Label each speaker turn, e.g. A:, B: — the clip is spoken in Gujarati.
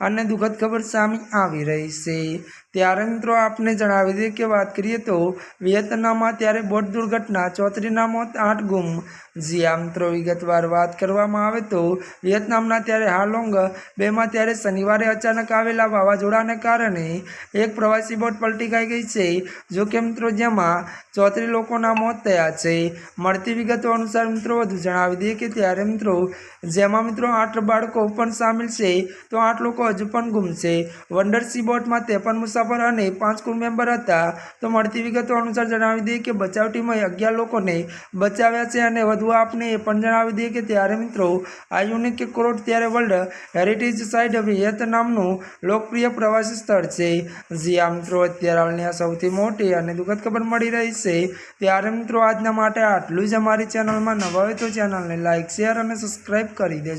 A: અને દુઃખદ ખબર સામે આવી રહી છે. ત્યારે મિત્રો આપને જણાવી દઈએ કે વાત કરીએ તો વિયેતનામમાં ત્યારે બોટ દુર્ઘટના ચોત્રીના મોત, આઠ ગુમ. જી આ મિત્રો, વિગતવાર વાત કરવામાં આવે તો વિયેતનામના ત્યારે હાલોંગ બેમાં ત્યારે શનિવારે અચાનક આવેલા વાવાઝોડાને કારણે એક પ્રવાસી બોટ પલટી ખાઈ ગઈ છે. જો કે મિત્રો જેમાં ચોત્રી લોકોના મોત થયા છે. મળતી વિગતો અનુસાર મિત્રો વધુ જણાવી દઈએ કે ત્યારે મિત્રો જેમાં મિત્રો આઠ બાળકો પણ સામેલ છે, તો આઠ લોકો હજુ પણ ગુમ છે વંડર સી બોટમાં ત્રેપન મુસાફર અને પાંચ ક્રૂ મેમ્બર હતા. તો મળતી વિગતો અનુસાર જણાવી દઈએ કે બચાવ ટીમોએ અગિયાર લોકોને બચાવ્યા છે અને વધુ આપને એ પણ જણાવી દઈએ કે ત્યારે મિત્રો, આ યુનિક કોરોટ ત્યારે વર્લ્ડ હેરિટેજ સાઇટ વિયેતનામનું લોકપ્રિય પ્રવાસી સ્થળ છે. જ્યાં મિત્રો, અત્યારે હાલની સૌથી મોટી અને દુઃખદ ખબર મળી રહી છે. ત્યારે મિત્રો, આજના માટે આટલું જ અમારી ચેનલમાં નવા હોય તો ચેનલને લાઇક શેર અને સબસ્ક્રાઈબ કરી દેજો.